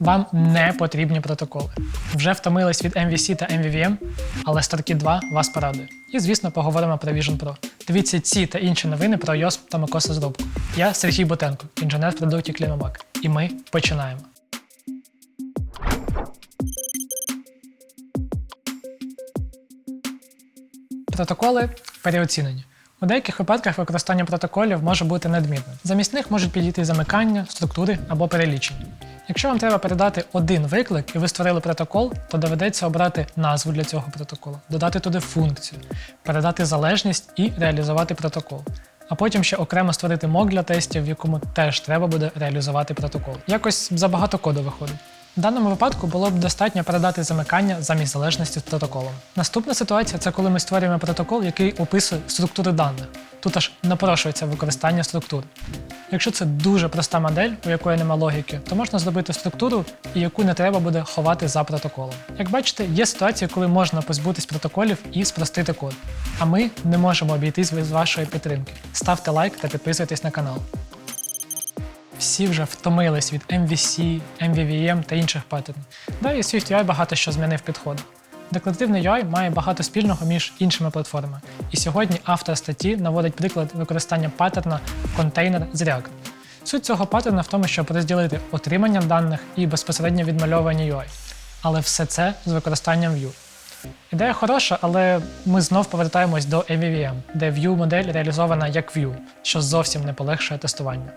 Вам не потрібні протоколи. Вже втомились від MVC та MVVM, але StarKit 2 вас порадує. І, звісно, поговоримо про Vision Pro. Дивіться ці та інші новини про iOS та macOS розробку. Я Сергій Ботенко, інженер продуктів Клімамак. І ми починаємо. Протоколи переоцінені. У деяких випадках використання протоколів може бути надмірним. Замість них можуть підійти замикання, структури або перелічення. Якщо вам треба передати один виклик і ви створили протокол, то доведеться обрати назву для цього протоколу, додати туди функцію, передати залежність і реалізувати протокол. А потім ще окремо створити мок для тестів, в якому теж треба буде реалізувати протокол. Якось забагато коду виходить. В даному випадку було б достатньо передати замикання замість залежності з протоколом. Наступна ситуація це коли ми створюємо протокол, який описує структури даних. Тут аж напрошується використання структур. Якщо це дуже проста модель, у якої нема логіки, то можна зробити структуру, і яку не треба буде ховати за протоколом. Як бачите, є ситуації, коли можна позбутись протоколів і спростити код. А ми не можемо обійтись без вашої підтримки. Ставте лайк та підписуйтесь на канал. Всі вже втомились від MVC, MVVM та інших паттернів. Да, і SwiftUI багато що змінив підходи. Декларативний UI має багато спільного між іншими платформами. І сьогодні автор статті наводить приклад використання паттерна контейнер з React. Суть цього паттерна в тому, щоб розділити отримання даних і безпосередньо відмальовування UI. Але все це з використанням Vue. Ідея хороша, але ми знов повертаємось до MVVM, де Vue модель реалізована як Vue, що зовсім не полегшує тестування.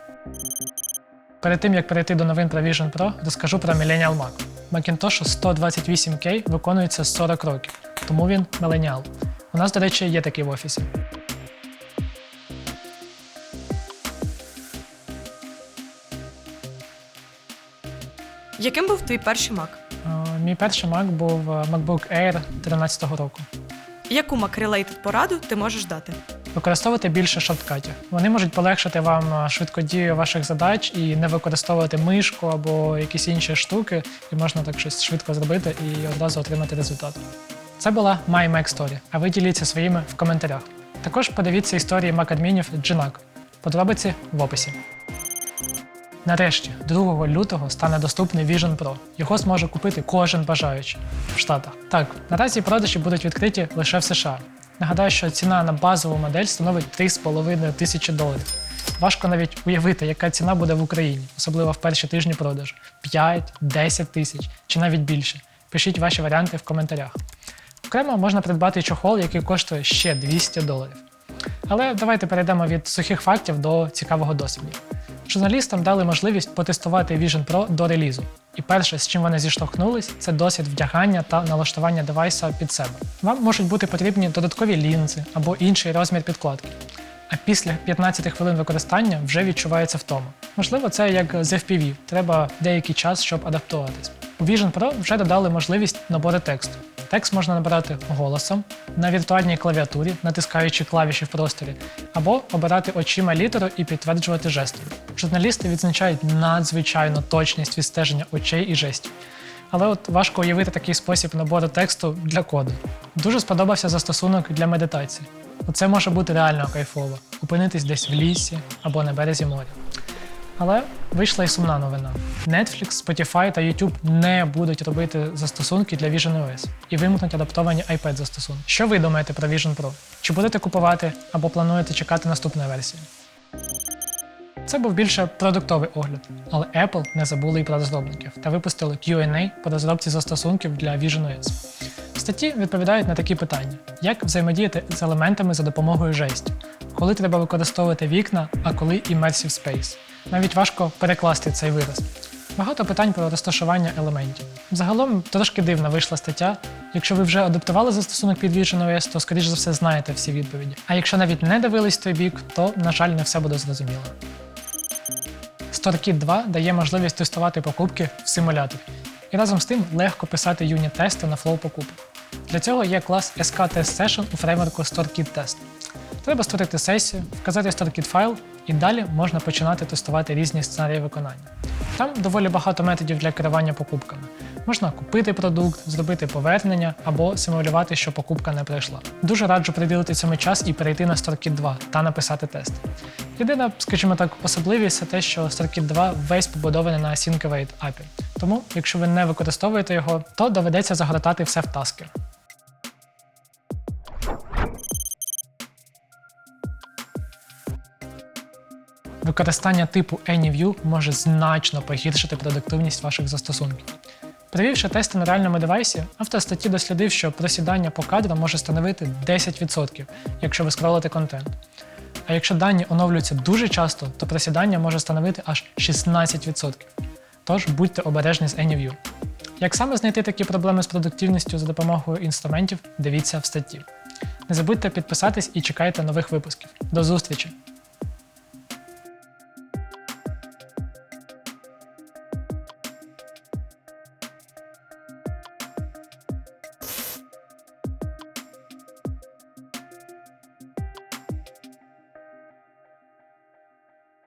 Перед тим як перейти до новин про Vision Pro, розкажу про Millennial Mac. Macintosh 128K виконується 40 років, тому він міленіал. У нас, до речі, є такий в офісі. Яким був твій перший Mac? Е, Мій перший Mac був е, MacBook Air 13 року. Яку Mac-related пораду ти можеш дати? Використовувати більше шорткатів. Вони можуть полегшити вам е, швидкодію ваших задач і не використовувати мишку або якісь інші штуки, і можна так щось швидко зробити і одразу отримати результат. Це була My Mac Story, а ви діліться своїми в коментарях. Також подивіться історії Mac-адмінів Джинак. Подробиці в описі. Нарешті, 2 лютого стане доступний Vision Pro. Його зможе купити кожен бажаючий в Штатах. Так, наразі продажі будуть відкриті лише в США. Нагадаю, що ціна на базову модель становить 3,5 тисячі доларів. Важко навіть уявити, яка ціна буде в Україні, особливо в перші тижні продажу 5, 10 тисяч чи навіть більше. Пишіть ваші варіанти в коментарях. Окремо можна придбати чохол, який коштує ще 200 доларів. Але давайте перейдемо від сухих фактів до цікавого досвіду. Журналістам дали можливість потестувати Vision Pro до релізу. І перше, з чим вони зіштовхнулись, це досвід вдягання та налаштування девайса під себе. Вам можуть бути потрібні додаткові лінзи або інший розмір підкладки. А після 15 хвилин використання вже відчувається втома. Можливо, це як з FPV, треба деякий час, щоб адаптуватись. У Vision Pro вже додали можливість набору тексту. Текст можна набирати голосом на віртуальній клавіатурі, натискаючи клавіші в просторі, або обирати очима літеру і підтверджувати жестом. Журналісти відзначають надзвичайну точність відстеження очей і жестів. Але от важко уявити такий спосіб набору тексту для коду. Дуже сподобався застосунок для медитації. Оце може бути реально кайфово опинитись десь в лісі або на березі моря. Але вийшла і сумна новина. Netflix, Spotify та YouTube не будуть робити застосунки для Vision OS і вимкнуть адаптовані iPad застосунки. Що ви думаєте про Vision Pro? Чи будете купувати або плануєте чекати наступної версії? Це був більше продуктовий огляд, але Apple не забули і про розробників та випустили Q&A по розробці застосунків для Vision OS. Статті відповідають на такі питання: як взаємодіяти з елементами за допомогою жестів, коли треба використовувати вікна, а коли Immersive Space. Навіть важко перекласти цей вираз. Багато питань про розташування елементів. Загалом трошки дивна вийшла стаття. Якщо ви вже адаптували застосунок під Vision OS, то скоріш за все знаєте всі відповіді. А якщо навіть не дивились той бік, то, на жаль, не все буде зрозуміло. StoreKit 2 дає можливість тестувати покупки в симуляторі. І разом з тим легко писати юніт-тести на флоу покупок. Для цього є клас SK Test Session у фреймворку StoreKit Test. Треба створити сесію, вказати StoreKit файл, і далі можна починати тестувати різні сценарії виконання. Там доволі багато методів для керування покупками. Можна купити продукт, зробити повернення або симулювати, що покупка не прийшла. Дуже раджу приділити цьому час і перейти на StoreKit 2 та написати тест. Єдина, скажімо так, особливість це те, що StoreKit 2 весь побудований на Syncovate API. Тому, якщо ви не використовуєте його, то доведеться загортати все в таски. Використання типу AnyView може значно погіршити продуктивність ваших застосунків. Провівши тести на реальному девайсі, автор статті дослідив, що просідання по кадрам може становити 10%, якщо ви скролите контент. А якщо дані оновлюються дуже часто, то просідання може становити аж 16%. Тож будьте обережні з AnyView. Як саме знайти такі проблеми з продуктивністю за допомогою інструментів, дивіться в статті. Не забудьте підписатись і чекайте нових випусків. До зустрічі!